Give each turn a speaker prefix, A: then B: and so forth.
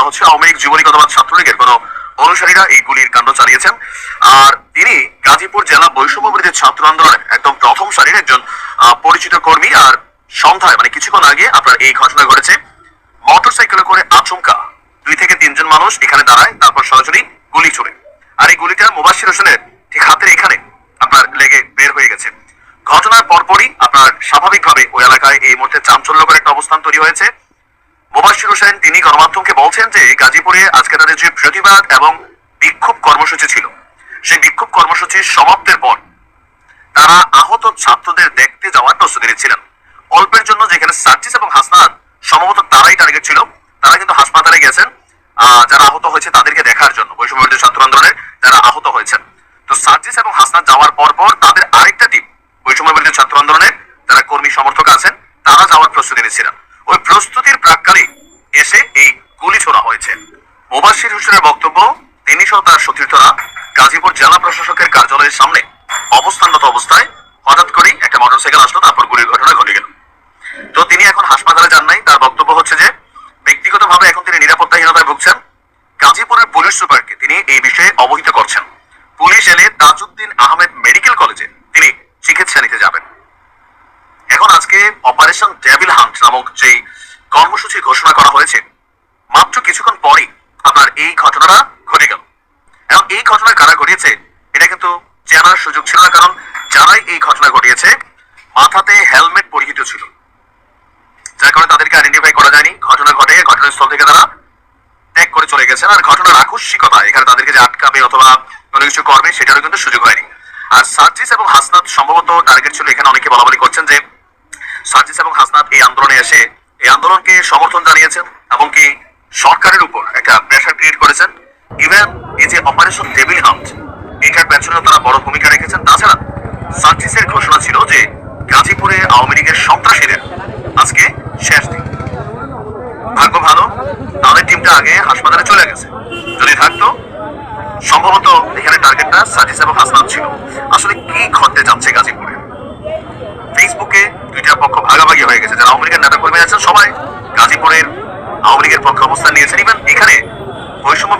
A: করা হচ্ছে আওয়ামী লীগ, যুবলীগ অথবা ছাত্রলীগের কোনো অনুসারীরা এই গুলির কাণ্ড চালিয়েছেন। আর তিনি গাজীপুর জেলা বৈষম্য বিরোধী ছাত্র আন্দোলনের একদম প্রথম সারির একজন পরিচিত কর্মী। আর সন্ধ্যায় মানে কিছুক্ষণ আগে আপনার এই ঘটনা ঘটেছে। মোটর সাইকেলে করে আচমকা দুই থেকে তিনজন মানুষ এখানে দাঁড়ায়, তারপর সরাসরি গুলি ছোড়ে আর এই গুলিটা মুবাসির হোসেনের ঠিক হাতের এখানে আপনার লেগে বের হয়ে গেছে। ঘটনার পরপরই আপনার স্বাভাবিকভাবে ওই এলাকায় এই মুহূর্তে চাঞ্চল্যকর একটা অবস্থান তৈরি হয়েছে। মুবাশির হোসেন তিনি গণমাধ্যমকে বলছেন যে গাজীপুরে আজকে তাদের যে প্রতিবাদ এবং বিক্ষোভ কর্মসূচি ছিল, সেই বিক্ষোভ কর্মসূচির সমাপ্তের পর তারা আহত ছাত্রদের দেখতে যাওয়ার প্রস্তুতি নিচ্ছিলেন। অল্পের জন্য যেখানে সার্জিস এবং হাসনাত সম্ভবত তারাই টার্গেট ছিল, তারা কিন্তু হাসপাতালে গেছেন। যারা আহত হয়েছে তাদেরকে দেখার জন্য বৈষম্য ছাত্র আন্দোলনের যারা আহত হয়েছেন। তো সার্জিস এবং হাসনাত যাওয়ার পর পর তাদের আরেকটা টিম বৈষম্য ছাত্র আন্দোলনের যারা কর্মী সমর্থক আছেন, তারা যাওয়ার প্রস্তুতি নিচ্ছিলেন। ওই প্রস্তুতির প্রাককালে এসে এই গুলি ছোড়া হয়েছে মুবাশির হোসেনের বক্তব্য তিনি সহ তার সতীর্থরা গাজীপুর জেলা প্রশাসকের কার্যালয়ের সামনে অবস্থানরত অবস্থায় হঠাৎ করেই একটা মোটরসাইকেল আসলো, তারপর গুলির ঘটনা ঘটে গেল। তো তিনি এখন হাসপাতালে যান নাই, তার বক্তব্য হচ্ছে যে, ব্যক্তিগতভাবে এখন তিনি নিরাপত্তাহীনতায় ভুগছেন। গাজীপুরের পুলিশ সুপারকে তিনি এই বিষয়ে অবহিত করছেন। পুলিশ এলে তাজউদ্দিন আহমেদ মেডিকেল কলেজে তিনি চিকিৎসা নিতে যাবেন। এখন আজকে অপারেশন ডেভিল হান্ট নামক যে কর্মসূচি ঘোষণা করা হয়েছে, মাত্র কিছুক্ষণ পরেই আপনার এই ঘটনাটা ঘটনা কারা ঘটিয়েছে, এটা কিন্তু চেনার সুযোগ ছিল না, কারণ যারাই এই ঘটনা ঘটিয়েছে, মাথাতে হেলমেট পরিহিত ছিল। যার কারণে তাদেরকে আইডেন্টিফাই করা যায়নি, ঘটনা ঘটে, ঘটনাস্থল থেকে তারা ত্যাগ করে চলে গেছেন, আর ঘটনার আকস্মিকতা, এখানে তাদেরকে যে আটকাবে অথবা কোনো কিছু করবে, সেটারও কিন্তু সুযোগ হয়নি। আর সার্জিস এবং হাসনাত সম্ভবত টার্গেট ছিল, এখানে অনেকে বলা বলি করছেন যে, সার্জিস এবং হাসনাত এই আন্দোলনে এসে এই আন্দোলনকে সমর্থন জানিয়েছেন, এবং কি সরকারের উপর একটা প্রেশার ক্রিয়েট করেছেন। ইভেন, এই যে অপারেশন টেবিল হাউন্ট এটার পেছনেও তারা বড় ভূমিকা রেখেছেন। তাছাড়া সার্জিসের ঘোষণা ছিল যে গাজীপুরে আওয়ামী লীগের সন্ত্রাসীদের আজকে শেষ দিন। ভাগ্য ভালো, তাদের টিমটা আগে হাসপাতালে চলে গেছে। যদি থাকতো, সম্ভবত এখানে টার্গেটটা সাজিস এবং হাসনাত ছিল। আসলে কি ঘটতে যাচ্ছে গাজীপুরে? ফেসবুকে দুইটা পক্ষ ভাগাভাগি হয়ে গেছে। যারা আওয়ামী লীগের নেতা কর্মী আছেন, সবাই গাজীপুরের আওয়ামী লীগের পক্ষে অবস্থান নিয়েছেন। ইভেন এখানে বৈষম্য